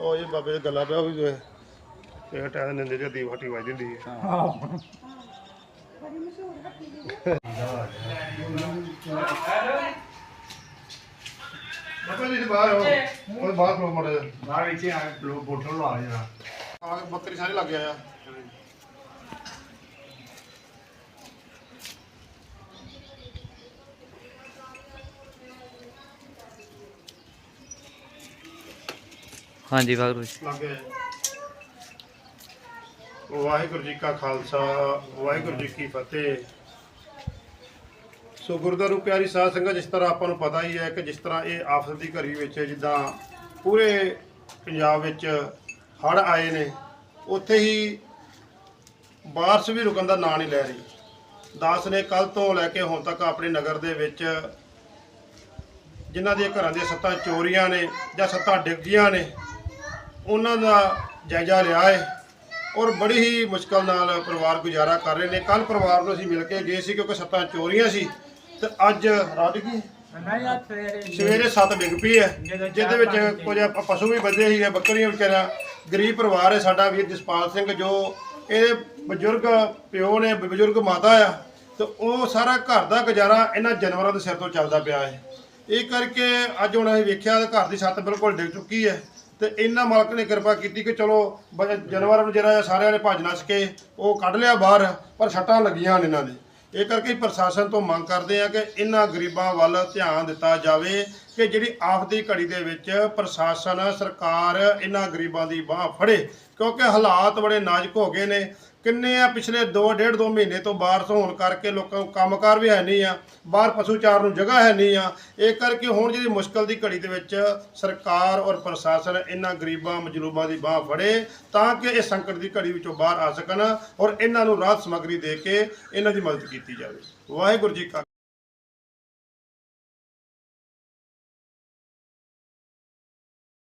ਉਹ ਇਹ ਬਾਬੇ ਦੇ ਗੱਲਾਂ ਪਿਆ ਉਹ ਵੀ ਜੋ ਇਹ ਟਾਇਰ ਨੇ ਦੇ ਦੀ ਫਟੀ ਵੱਜ ਦਿੰਦੀ ਹੈ ਬਾਬਾ ਜੀ ਬਾਹਰ ਹੋ ਉਹ ਬਾਹਰ ਕੋਲ ਮੜੇ ਬਾਹਰ ਇੱਥੇ ਆ ਲੋ ਬੋਟਲ ਲਾ ਜਰਾ ਆ ਬੱਕਰੀ ਸਾਰੇ ਲੱਗ ਗਿਆ ਆ। ਹਾਂਜੀ, ਵਾਹਿਗੁਰੂ ਜੀ। ਲੱਗ ਵਾਹਿਗੁਰੂ ਜੀ ਕਾ ਖਾਲਸਾ, ਵਾਹਿਗੁਰੂ ਜੀ ਕੀ ਫਤਿਹ। ਸੋ ਗੁਰਦਾਰੂ ਪਿਆਰੀ ਸਾਧ ਸੰਗਤ, ਜਿਸ ਤਰ੍ਹਾਂ ਆਪਾਂ ਨੂੰ ਪਤਾ ਹੀ ਹੈ ਕਿ ਜਿਸ ਤਰ੍ਹਾਂ ਇਹ ਆਫਤ ਦੀ ਘੜੀ ਵਿੱਚ ਜਿੱਦਾਂ ਪੂਰੇ ਪੰਜਾਬ ਵਿੱਚ ਹੜ੍ਹ ਆਏ ਨੇ, ਉੱਥੇ ਹੀ ਬਾਰਿਸ਼ ਵੀ ਰੁਕਣ ਦਾ ਨਾਂ ਨਹੀਂ ਲੈ ਰਹੀ। ਦਾਸ ਨੇ ਕੱਲ ਤੋਂ ਲੈ ਕੇ ਹੁਣ ਤੱਕ ਆਪਣੇ ਨਗਰ ਦੇ ਵਿੱਚ ਜਿਨ੍ਹਾਂ ਦੇ ਘਰਾਂ ਦੀਆਂ ਸੱਤਾਂ ਚੋਰੀਆਂ ਨੇ ਜਾਂ ਸੱਤਾਂ ਡਿੱਗੀਆਂ ਨੇ ਉਹਨਾਂ ਦਾ ਜਾਇਜ਼ਾ ਲਿਆ ਹੈ ਔਰ ਬੜੀ ਹੀ ਮੁਸ਼ਕਲ ਨਾਲ ਪਰਿਵਾਰ ਗੁਜ਼ਾਰਾ ਕਰ ਰਹੇ ਨੇ। ਕੱਲ ਪਰਿਵਾਰ ਨੂੰ ਅਸੀਂ ਮਿਲ ਕੇ ਗਏ ਸੀ ਕਿਉਂਕਿ ਸੱਤਾਂ ਚੋਰੀਆਂ ਸੀ ਤੇ ਅੱਜ ਰਾਤ ਕੀ? ਸਵੇਰੇ ਸਵੇਰੇ 7 ਡਿੱਗ ਪਈ ਹੈ ਜਿਹਦੇ ਵਿੱਚ ਕੁਝ ਪਸ਼ੂ ਵੀ ਬੱਧੇ ਸੀ ਬੱਕਰੀਆਂ ਵਿਚਾਰਾ ਗਰੀਬ ਪਰਿਵਾਰ ਹੈ ਸਾਡਾ ਵੀਰ ਜਸਪਾਲ ਸਿੰਘ ਜੋ ਇਹ ਬਜ਼ੁਰਗ ਪਿਓ ਨੇ ਬਜ਼ੁਰਗ ਮਾਤਾ ਆ ਤੇ ਉਹ ਸਾਰਾ ਘਰ ਦਾ ਗੁਜ਼ਾਰਾ ਇਹਨਾਂ ਜਾਨਵਰਾਂ ਦੇ ਸਿਰ ਤੋਂ ਚੱਲਦਾ ਪਿਆ ਹੈ। ਇਹ ਕਰਕੇ ਅੱਜ ਹੁਣ ਅਸੀਂ ਵੇਖਿਆ ਘਰ ਦੀ ਛੱਤ ਬਿਲਕੁਲ ਡਿੱਗ ਚੁੱਕੀ ਹੈ। ਤੇ ਇਹਨਾਂ ਮਾਲਕ ਨੇ ਕਿਰਪਾ ਕੀਤੀ ਕਿ ਚਲੋ, ਬ- ਜਾਨਵਰਾਂ ਨੂੰ ਜਿਹੜਾ ਸਾਰਿਆਂ ਨੇ ਭੱਜ ਨੱਸ ਕੇ ਉਹ ਕੱਢ ਲਿਆ ਬਾਹਰ, ਪਰ ਛੱਟਾਂ ਲੱਗੀਆਂ ਹਨ ਇਹਨਾਂ ਦੇ। ਇਹ ਕਰਕੇ ਪ੍ਰਸ਼ਾਸਨ ਤੋਂ ਮੰਗ ਕਰਦੇ ਆ ਕਿ ਇਹਨਾਂ ਗਰੀਬਾਂ ਵੱਲ ਧਿਆਨ ਦਿੱਤਾ ਜਾਵੇ ਕਿ ਜਿਹੜੀ ਆਫਤ ਘੜੀ ਦੇ ਵਿੱਚ ਪ੍ਰਸ਼ਾਸਨ, ਸਰਕਾਰ ਇਹਨਾਂ ਗਰੀਬਾਂ ਦੀ ਬਾਹ ਫੜੇ, ਕਿਉਂਕਿ ਹਾਲਾਤ ਬੜੇ ਨਾਜ਼ੁਕ ਹੋ ਗਏ ਨੇ। ਕਿੰਨੇ ਆ ਪਿਛਲੇ 2 ਡੇਢ 2 ਮਹੀਨੇ ਤੋਂ ਬਾਰਿਸ਼ ਹੋਣ ਕਰਕੇ ਲੋਕਾਂ ਨੂੰ ਕੰਮਕਾਰ ਵੀ ਹੈ ਨਹੀਂ ਆ, ਬਾਹਰ ਪਸ਼ੂ ਚਾਰ ਨੂੰ ਜਗ੍ਹਾ ਹੈ ਨਹੀਂ ਆ। ਇਹ ਕਰਕੇ ਹੁਣ ਜਿਹੜੀ ਮੁਸ਼ਕਲ ਦੀ ਘੜੀ ਦੇ ਵਿੱਚ ਸਰਕਾਰ ਔਰ ਪ੍ਰਸ਼ਾਸਨ ਇਹਨਾਂ ਗਰੀਬਾਂ ਮਜਲੂਬਾਂ ਦੀ ਬਾਹ ਫੜੇ ਤਾਂ ਕਿ ਇਹ ਸੰਕਟ ਦੀ ਘੜੀ ਵਿੱਚੋਂ ਬਾਹਰ ਆ ਸਕਣ ਔਰ ਇਹਨਾਂ ਨੂੰ ਰਾਹਤ ਸਮੱਗਰੀ ਦੇ ਕੇ ਇਹਨਾਂ ਦੀ ਮਦਦ ਕੀਤੀ ਜਾਵੇ। ਵਾਹਿਗੁਰੂ ਜੀ ਕਾ